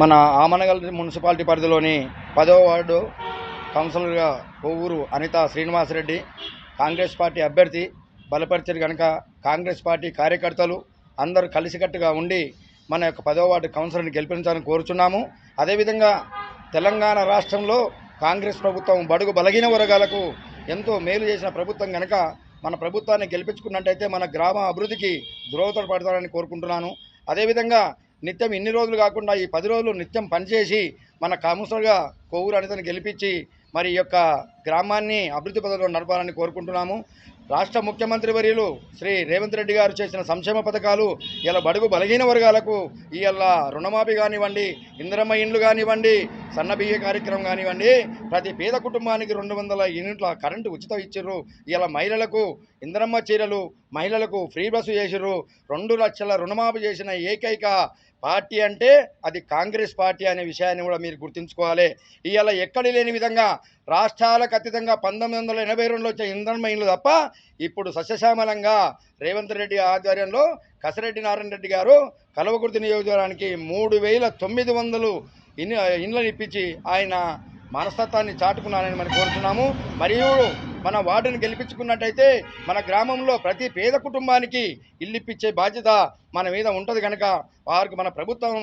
మన ఆమనగల్ మున్సిపాలిటీ పరిధిలోని పదో వార్డు కౌన్సిలర్గా కొవ్వూరు అనిత శ్రీనివాసరెడ్డి కాంగ్రెస్ పార్టీ అభ్యర్థి బలపరిచారు కనుక కాంగ్రెస్ పార్టీ కార్యకర్తలు అందరూ కలిసికట్టుగా ఉండి మన యొక్క పదవ వార్డు కౌన్సిలర్ని గెలిపించాలని కోరుచున్నాము. అదేవిధంగా తెలంగాణ రాష్ట్రంలో కాంగ్రెస్ ప్రభుత్వం బడుగు బలహీన వర్గాలకు ఎంతో మేలు చేసిన ప్రభుత్వం కనుక మన ప్రభుత్వాన్ని గెలిపించుకున్నట్టయితే మన గ్రామ అభివృద్ధికి పడతారని కోరుకుంటున్నాను. అదేవిధంగా నిత్యం ఇన్ని రోజులు కాకుండా ఈ పది రోజులు నిత్యం పనిచేసి మన కౌన్సిలర్గా కొవ్వూరు అనితని గెలిపించి మరి యొక్క గ్రామాన్ని అభివృద్ధి పథకంలో నడపాలని కోరుకుంటున్నాము. రాష్ట్ర ముఖ్యమంత్రి వర్యులు శ్రీ రేవంత్ రెడ్డి గారు చేసిన సంక్షేమ పథకాలు ఇలా బడుగు బలహీన వర్గాలకు ఇలా రుణమాఫీ కానివ్వండి ఇందిరమ్మ ఇండ్లు కానివ్వండి సన్నబియ్య కార్యక్రమం కానివ్వండి ప్రతి పేద కుటుంబానికి రెండు వందల యూనిట్ల కరెంటు ఉచితం ఇచ్చిర్రు. ఇలా మహిళలకు ఇంద్రమ్మ చీరలు మహిళలకు ఫ్రీ బస్సు చేసిర్రు. రెండు లక్షల రుణమాఫీ చేసిన ఏకైక పార్టీ అంటే అది కాంగ్రెస్ పార్టీ అనే విషయాన్ని కూడా మీరు గుర్తుంచుకోవాలి. ఇవాళ ఎక్కడి లేని విధంగా రాష్ట్రాలకు అతీతంగా పంతొమ్మిది వందల ఎనభై రెండులో వచ్చే ఇంధన ఇండ్లు తప్ప ఇప్పుడు సస్యశ్యామలంగా రేవంత్ రెడ్డి ఆధ్వర్యంలో కసిరెడ్డి నారాయణ రెడ్డి గారు కలవకుర్తి నియోజకవర్గానికి మూడు వేల తొమ్మిది వందలు ఇన్ ఇండ్లను ఇప్పించి ఆయన మనస్తత్వాన్ని చాటుకున్నారని మనం కోరుతున్నాము. మరియు మన వార్డుని గెలిపించుకున్నట్టయితే మన గ్రామంలో ప్రతి పేద కుటుంబానికి ఇల్లు ఇప్పించే బాధ్యత మన మీద ఉంటుంది కనుక వారికి మన ప్రభుత్వం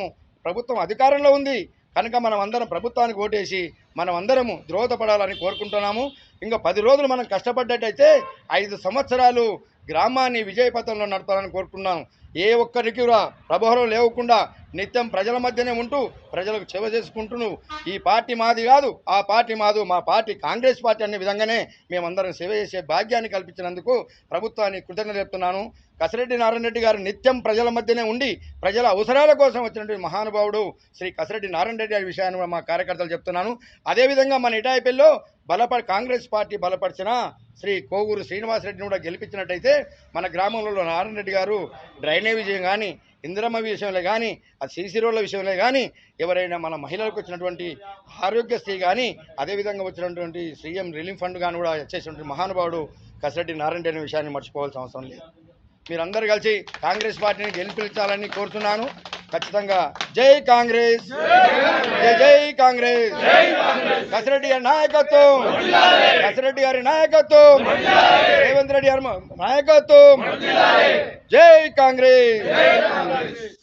ప్రభుత్వం అధికారంలో ఉంది. కనుక మనం అందరం ప్రభుత్వానికి ఓటేసి మనం అందరము ద్రోహపడాలని కోరుకుంటున్నాము. ఇంకా పది రోజులు మనం కష్టపడ్డట్టయితే ఐదు సంవత్సరాలు గ్రామాన్ని విజయపథంలో నడపాలని కోరుకున్నాం. ఏ ఒక్కరికి కూడా ప్రభావం లేవకుండా నిత్యం ప్రజల మధ్యనే ఉంటూ ప్రజలకు సేవ చేసుకుంటూ ఈ పార్టీ మాది కాదు ఆ పార్టీ మాదు మా పార్టీ కాంగ్రెస్ పార్టీ అనే విధంగానే మేమందరం సేవ చేసే భాగ్యాన్ని కల్పించినందుకు ప్రభుత్వాన్ని కృతజ్ఞత చెప్తున్నాను. కసిరెడ్డి నారాయణ రెడ్డి గారు నిత్యం ప్రజల మధ్యనే ఉండి ప్రజల అవసరాల కోసం వచ్చినటువంటి మహానుభావుడు శ్రీ కసిరెడ్డి నారాయణ రెడ్డి గారి విషయాన్ని కూడా మా కార్యకర్తలు చెప్తున్నాను. అదేవిధంగా మన ఇటాయిపల్లిలో బలపడి కాంగ్రెస్ పార్టీ బలపరిచిన శ్రీ కోవూరు శ్రీనివాసరెడ్డిని కూడా గెలిపించినట్టయితే మన గ్రామంలో నారాయణ రెడ్డి గారు డ్రైనేజ్ విషయం కానీ ఇందిరమ్మ విషయంలో కానీ ఆ సీసీ రోడ్ల విషయంలో కానీ ఎవరైనా మన మహిళలకు వచ్చినటువంటి ఆరోగ్యశ్రీ కానీ అదేవిధంగా వచ్చినటువంటి సీఎం రిలీఫ్ ఫండ్ కానీ కూడా చేసినటువంటి మహానుభావుడు కసిరెడ్డి నారాయణ రెడ్డి అనే విషయాన్ని మర్చిపోవాల్సిన అవసరం లేదు. మీరందరూ కలిసి కాంగ్రెస్ పార్టీని గెలిపించాలని కోరుతున్నాను. ఖచ్చితంగా జై కాంగ్రెస్! జై జై కాంగ్రెస్! కసిరెడ్డి గారి నాయకత్వం కసిరెడ్డి గారి నాయకత్వం రేవంత్ రెడ్డి గారి నాయకత్వం జై కాంగ్రెస్